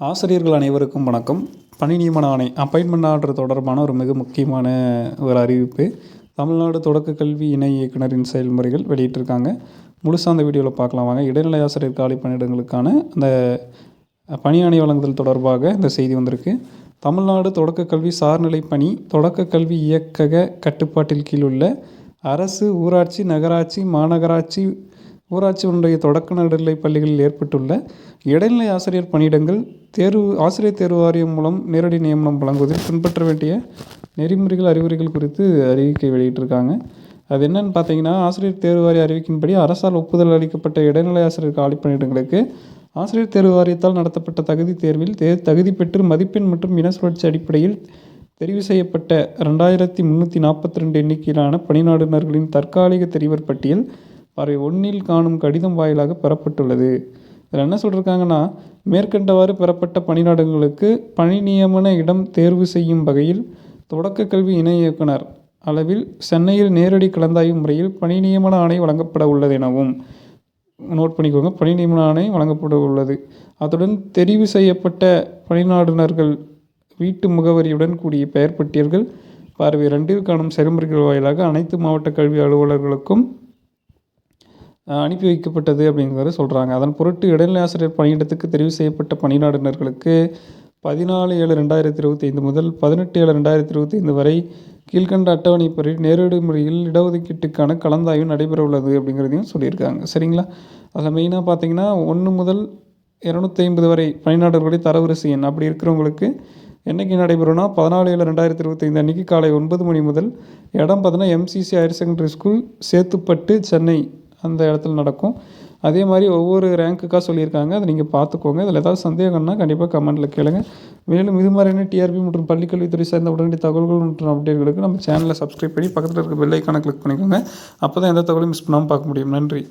ஆசிரியர்கள் அனைவருக்கும் வணக்கம். பணி நியமன ஆணை அப்பாயின்மெண்ட் ஆர்டர் தொடர்பான ஒரு மிக முக்கியமான ஒரு அறிவிப்பு. தமிழ்நாடு தொடக்க கல்வி இணை இயக்குனரின் செயல்முறைகள் வெளியிட்டிருக்காங்க. முழுசாக அந்த வீடியோவில் பார்க்கலாம் வாங்க. இடைநிலை ஆசிரியர் காலி பணியிடங்களுக்கான அந்த பணி ஆணை வழங்குதல் தொடர்பாக இந்த செய்தி வந்திருக்கு. தமிழ்நாடு தொடக்க கல்வி சார்நிலை பணி தொடக்க கல்வி இயக்கக கட்டுப்பாட்டில் கீழ் உள்ள அரசு ஊராட்சி நகராட்சி மாநகராட்சி ஊராட்சி ஒன்றிய தொடக்க நடுநிலை பள்ளிகளில் ஏற்பட்டுள்ள இடைநிலை ஆசிரியர் பணியிடங்கள் தேர்வு ஆசிரியர் தேர்வு வாரியம் மூலம் நேரடி நியமனம் வழங்குவதில் பின்பற்ற வேண்டிய நெறிமுறைகள் அறிவுரைகள் குறித்து அறிவிக்கை வெளியிட்டிருக்காங்க. அது என்னன்னு பார்த்தீங்கன்னா ஆசிரியர் தேர்வு வாரிய அறிவிக்கின்படி அரசால் ஒப்புதல் அளிக்கப்பட்ட இடைநிலை ஆசிரியர் காலி பணியிடங்களுக்கு ஆசிரியர் தேர்வு வாரியத்தால் நடத்தப்பட்ட தகுதி தேர்வில் தே தகுதி பெற்று மதிப்பெண் மற்றும் இன சுழற்சி அடிப்படையில் தெரிவு செய்யப்பட்ட ரெண்டாயிரத்தி முந்நூற்றி நாற்பத்தி ரெண்டு எண்ணிக்கையிலான பணிநாடுனர்களின் தற்காலிக தெரிவர் பட்டியல் பறவை ஒன்றில் காணும் கடிதம் வாயிலாக பெறப்பட்டுள்ளது. இதில் என்ன சொல்லியிருக்காங்கன்னா மேற்கண்டவாறு பெறப்பட்ட பணிநாடுகளுக்கு பணி நியமன இடம் தேர்வு செய்யும் வகையில் தொடக்க கல்வி இணை இயக்குனர் அளவில் சென்னையில் நேரடி கலந்தாய்வு முறையில் பணி நியமன ஆணை வழங்கப்பட உள்ளது எனவும் நோட் பண்ணிக்கோங்க. பணி நியமன ஆணை வழங்கப்பட உள்ளது. அத்துடன் தெரிவு செய்யப்பட்ட பணிநாடுனர்கள் வீட்டு முகவரியுடன் கூடிய பெயர் பட்டியல்கள் பார்வை ரெண்டில் காணும் செயல்முறைகள் வாயிலாக அனைத்து மாவட்ட கல்வி அலுவலர்களுக்கும் அனுப்பி வைக்கப்பட்டது அப்படிங்கிறத சொல்கிறாங்க அதன் பொருட்டு இடைநிலை ஆசிரியர் பணியிடத்துக்கு தெரிவு செய்யப்பட்ட பணிநாடுனர்களுக்கு பதினாலு ஏழு ரெண்டாயிரத்தி இருபத்தி ஐந்து முதல் பதினெட்டு ஏழு ரெண்டாயிரத்தி இருபத்தி ஐந்து வரை கீழ்கண்ட அட்டவணைப்படி நேரடி முறையில் இடஒதுக்கீட்டுக்கான கலந்தாய்வு நடைபெற உள்ளது அப்படிங்கிறதையும் சொல்லியிருக்காங்க. சரிங்களா? அதில் மெயினாக பார்த்தீங்கன்னா ஒன்று முதல் இரநூத்தி ஐம்பது வரை பணிநாடுகளுடைய தரவரிசை எண். அப்படி இருக்கிறவங்களுக்கு என்னைக்கு நடைபெறும்னா பதினாலு ஏழு ரெண்டாயிரத்தி இருபத்தைந்து அன்றைக்கி காலை ஒன்பது மணி முதல் இடம் பார்த்தீங்கன்னா MCC higher secondary school Chetpet Chennai. அந்த இடத்துல நடக்கும். அதே மாதிரி ஒவ்வொரு ரேங்க்குக்காக சொல்லியிருக்காங்க. அதை நீங்கள் பார்த்துக்கோங்க. இதில் ஏதாவது சந்தேகம்னா கண்டிப்பாக கமெண்ட்டில் கேளுங்க. மேலும் இது மாதிரியான டிஆர்பி மற்றும் பள்ளிக்கல்வித்துறை சார்ந்த உடனடி தகவல்கள் மற்றும் அப்டேட்களுக்கு நம்ம சேனலை சப்ஸ்கிரைப் பண்ணி பக்கத்தில் இருக்க பெல் ஐக்கானை கிளிக் பண்ணிக்கோங்க. அப்போ தான் எந்த தகவலும் மிஸ் பண்ணாமல் பார்க்க முடியும். நன்றி.